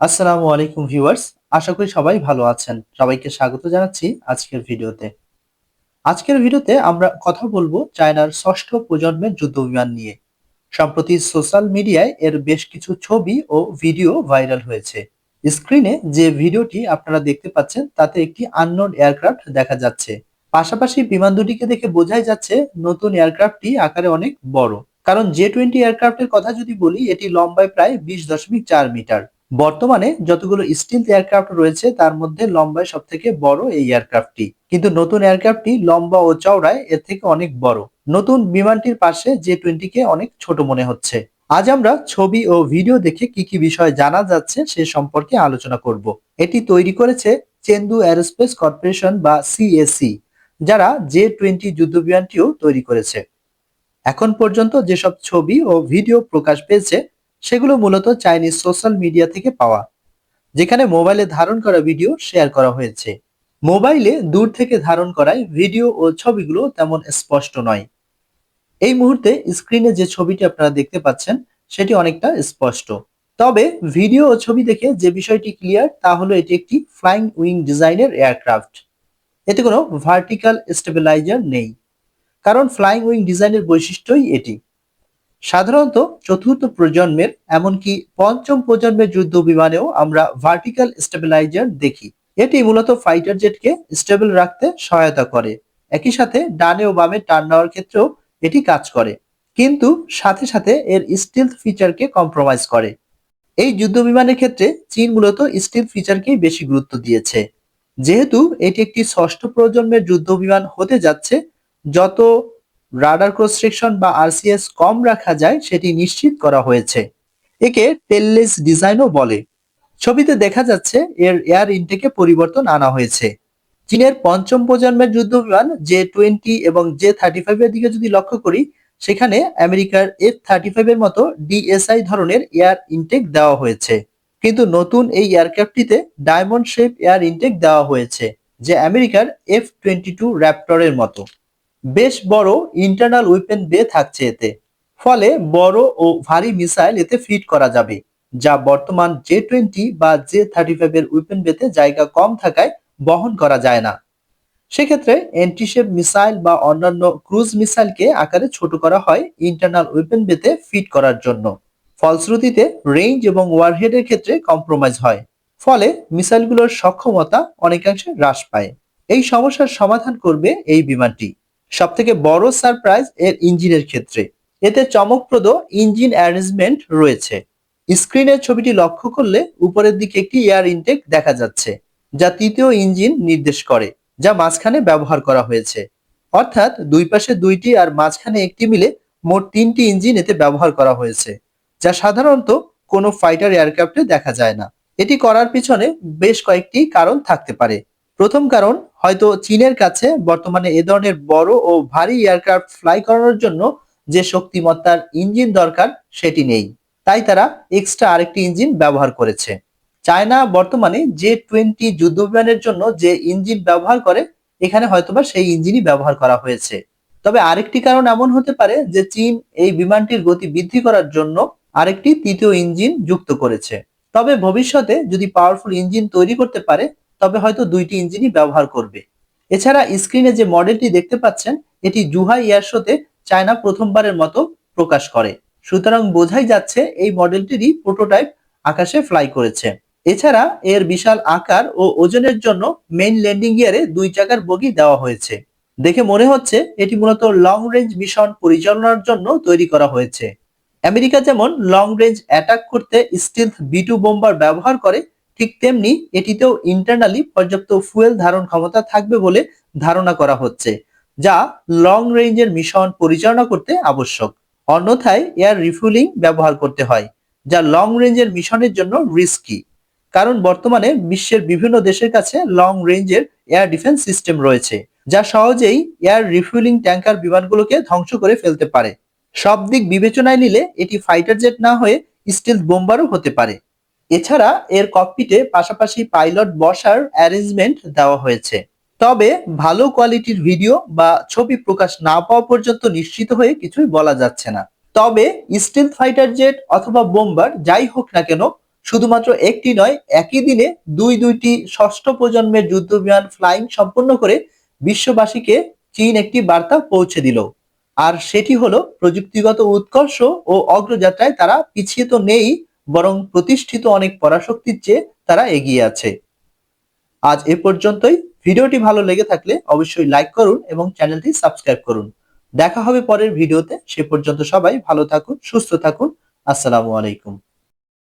আসসালামু আলাইকুম ভিউয়ার্স, আশা করি সবাই ভালো আছেন। সবাইকে স্বাগত জানাচ্ছি আজকের ভিডিওতে। আজকের ভিডিওতে আমরা কথা বলব চায়নার ষষ্ঠ প্রজন্মের যুদ্ধ বিমান নিয়ে। সম্প্রতি সোশ্যাল মিডিয়ায় এর বেশ কিছু ছবি ও ভিডিও ভাইরাল হয়েছে। স্ক্রিনে যে ভিডিওটি আপনারা দেখতে পাচ্ছেন, তাতে একটি আননোন এয়ারক্রাফট দেখা যাচ্ছে। পাশাপাশি বিমান দুটিকে দেখে বোঝাই যাচ্ছে, নতুন এয়ারক্রাফটটি আকারে অনেক বড়। কারণ জে টোয়েন্টি এয়ারক্রাফটের কথা যদি বলি, এটি লম্বায় প্রায় বিশ দশমিক চার মিটার। বর্তমানে যতগুলো স্টিল এয়ারক্রাফট রয়েছে, তার মধ্যে লম্বায় সব থেকে বড় এই এয়ারক্রাফটটি কিন্তু নতুন এয়ারক্রাফটটি লম্বা ও চওড়ায় এর থেকে অনেক বড়। নতুন বিমানটির পাশে জে টোয়েন্টিকে অনেক ছোট মনে হচ্ছে। আজ আমরা ছবি ও ভিডিও দেখে কি কি বিষয় জানা যাচ্ছে সে সম্পর্কে আলোচনা করব। এটি তৈরি করেছে চেন্দু অ্যারোস্পেস কর্পোরেশন বা সিএসি যারা জে টোয়েন্টি যুদ্ধ বিমানটিও তৈরি করেছে। এখন পর্যন্ত যেসব ছবি ও ভিডিও প্রকাশ পেয়েছে সেগুলো মূলত চাইনিজ সোশ্যাল মিডিয়া থেকে পাওয়া, যেখানে মোবাইলে ধারণ করা ভিডিও শেয়ার করা হয়েছে। মোবাইলে দূর থেকে ধারণ করায় ভিডিও ও ছবিগুলো তেমন স্পষ্ট নয়। এই মুহূর্তে স্ক্রিনে যে ছবিটি আপনারা দেখতে পাচ্ছেন, সেটি অনেকটা স্পষ্ট। তবে ভিডিও ও ছবি দেখে যে বিষয়টি ক্লিয়ার, তা হলো এটি একটি ফ্লাইং উইং ডিজাইনের এয়ারক্রাফট। এতে কোনো ভার্টিক্যাল স্টেবিলাইজার নেই, কারণ ফ্লাইং উইং ডিজাইনের বৈশিষ্ট্যই এটি। সাধারণত চতুর্থ প্রজন্মের, এমনকি পঞ্চম প্রজন্মের যুদ্ধ বিমানেও আমরা ভার্টিক্যাল স্টেবিলাইজার দেখি। এটি মূলত ফাইটার জেটকে স্টেবল রাখতে সহায়তা করে। একই সাথে ডানে ও বামে টার্ন নেওয়ার ক্ষেত্রেও এটি কাজ করে। কিন্তু সাথে সাথে এর স্টিলথ ফিচারকে কম্প্রোমাইজ করে। এই যুদ্ধ বিমানের ক্ষেত্রে চীন মূলত স্টিল ফিচারকেই বেশি গুরুত্ব দিয়েছে। যেহেতু এটি একটি ষষ্ঠ প্রজন্মের যুদ্ধ বিমান হতে যাচ্ছে, যত রাডার ক্রস বা আরসিএস কম রাখা যায়, সেটি নিশ্চিত করা হয়েছে। একে টেললেস ডিজাইনও বলে। ছবিতে দেখা যাচ্ছে এর এয়ার ইনটেকে পরিবর্তন আনা হয়েছে। চীনের পঞ্চম প্রজন্মের যুদ্ধ বিমান জে টোয়েন্টি এবং জে থার্টি ফাইভ এর দিকে যদি লক্ষ্য করি, সেখানে আমেরিকার এফ থার্টি ফাইভ এর মতো ডিএসআই ধরনের এয়ার ইনটেক দেওয়া হয়েছে। কিন্তু নতুন এই এয়ারক্রাফটটিতে ডায়মন্ড শেপ এয়ার ইনটেক দেওয়া হয়েছে, যে আমেরিকার এফ টোয়েন্টি টু র্যাপটরের মতো। বেশ বড় ইন্টারনাল ওয়েপেন বে থাকছে এতে। ফলে বড় ও ভারী মিসাইল এতে ফিট করা যাবে, যা বর্তমান জে টোয়েন্টি বা জে থার্টি ফাইভ এর ওয়েপেন বেতে জায়গা কম থাকায় বহন করা যায় না। সেক্ষেত্রে অ্যান্টিশেপ মিসাইল বা অন্যান্য ক্রুজ মিসাইলকে আকারে ছোট করা হয় ইন্টারনাল ওয়েপেন বেতে ফিট করার জন্য। ফলশ্রুতিতে রেঞ্জ এবং ওয়ারহেডের ক্ষেত্রে কম্প্রোমাইজ হয়, ফলে মিসাইলগুলোর সক্ষমতা অনেকাংশে হ্রাস পায়। এই সমস্যার সমাধান করবে এই বিমানটি। সব থেকে বড় সারপ্রাইজ এর ইঞ্জিনের ক্ষেত্রে। এতে চমকপ্রদ ইঞ্জিন অ্যারেঞ্জমেন্ট রয়েছে। স্ক্রিনের ছবিটি লক্ষ্য করলে উপরের দিকে একটি এয়ার ইনটেক দেখা যাচ্ছে, যা তৃতীয় ইঞ্জিন নির্দেশ করে, যা মাঝখানে ব্যবহার করা হয়েছে। অর্থাৎ দুই পাশে দুইটি আর মাঝখানে একটি মিলে মোট তিনটি ইঞ্জিন এতে ব্যবহার করা হয়েছে, যা সাধারণত কোনো ফাইটার এয়ারক্রাফটে দেখা যায় না। এটি করার পিছনে বেশ কয়েকটি কারণ থাকতে পারে। প্রথম কারণ, হয়তো চীনের কাছে বর্তমানে এ ধরনের বড় ও ভারী এয়ারক্রাফট ফ্লাই করানোর জন্য যে শক্তিমত্তার ইঞ্জিন দরকার, সেটি নেই। তাই তারা এক্সট্রা আরেকটি ইঞ্জিন ব্যবহার করেছে। চায়না বর্তমানে যে টোয়েন্টি যুদ্ধ বিমানের জন্য যে ইঞ্জিন ব্যবহার করে, এখানে হয়তোবা সেই ইঞ্জিনই ব্যবহার করা হয়েছে। তবে আরেকটি কারণ এমন হতে পারে যে চীন এই বিমানটির গতি বৃদ্ধি করার জন্য আরেকটি তৃতীয় ইঞ্জিন যুক্ত করেছে। তবে ভবিষ্যতে যদি পাওয়ারফুল ইঞ্জিন তৈরি করতে পারে তবে হয়তো দুইটি ইঞ্জিনই ব্যবহার করবে। এছাড়া স্ক্রিনে যে মডেলটি দেখতে পাচ্ছেন, এটি জুহাই এয়ার শোতে চায়না প্রথমবারের মতো প্রকাশ করে। সুতরাং বোঝাই যাচ্ছে এই মডেলটিরই প্রোটোটাইপ আকাশে ফ্লাই করেছে। এছাড়া এর বিশাল আকার ও ওজনের জন্য মেইন ল্যান্ডিং গিয়ারে দুই চাকার বগি দেওয়া হয়েছে। দেখে মনে হচ্ছে এটি মূলত লং রেঞ্জ মিশন পরিচালনার জন্য তৈরি করা হয়েছে। আমেরিকা যেমন লং রেঞ্জ অ্যাটাক করতে স্টিলথ বি টু বোম্বার ব্যবহার করে ঠিক তেমনি এটিতেও ইন্টারনালি পর্যাপ্ত ফুয়েল ধারণ ক্ষমতা থাকবে বলে ধারণা করা হচ্ছে, যা লং রেঞ্জের মিশন পরিচালনা করতে আবশ্যক। অন্যথায় এয়ার রিফুয়েলিং ব্যবহার করতে হয়, যা লং রেঞ্জের মিশনের জন্য রিস্কি কারণ বর্তমানে বিশ্বের বিভিন্ন দেশের কাছে লং রেঞ্জের এয়ার ডিফেন্স সিস্টেম রয়েছে, যা সহজেই এয়ার রিফুয়েলিং ট্যাঙ্কার বিমানগুলোকে ধ্বংস করে ফেলতে পারে। সব দিক বিবেচনায় নিলে এটি ফাইটার জেট না হয়ে স্টিল বোম্বারও হতে পারে। এছাড়া এর ককপিটে পাশাপাশি পাইলট বসার অ্যারেঞ্জমেন্ট দেওয়া হয়েছে। তবে ভালো কোয়ালিটির ভিডিও বা ছবি প্রকাশ না পাওয়া পর্যন্ত নিশ্চিত হয়ে কিছুই বলা যাচ্ছে না। তবে স্টিল ফাইটার জেট অথবা বোম্বার যাই হোক না কেন, শুধুমাত্র একটি নয়, একই দিনে দুই দুইটি ষষ্ঠ প্রজন্মের যুদ্ধ বিমান ফ্লাইং সম্পন্ন করে বিশ্ববাসীকে চীন একটি বার্তা পৌঁছে দিল। আর সেটি হলো প্রযুক্তিগত উৎকর্ষ ও অগ্রযাত্রায় তারা পিছিয়ে তো নেই বরং প্রতিষ্ঠিত অনেক পরাশক্তির চেয়ে তারা এগিয়ে আছে। আজ এ পর্যন্তই। ভিডিওটি ভালো লেগে থাকলে অবশ্যই লাইক করুন এবং চ্যানেলটি সাবস্ক্রাইব করুন। দেখা হবে পরের ভিডিওতে। সে পর্যন্ত সবাই ভালো থাকুন, সুস্থ থাকুন। আসসালামু আলাইকুম।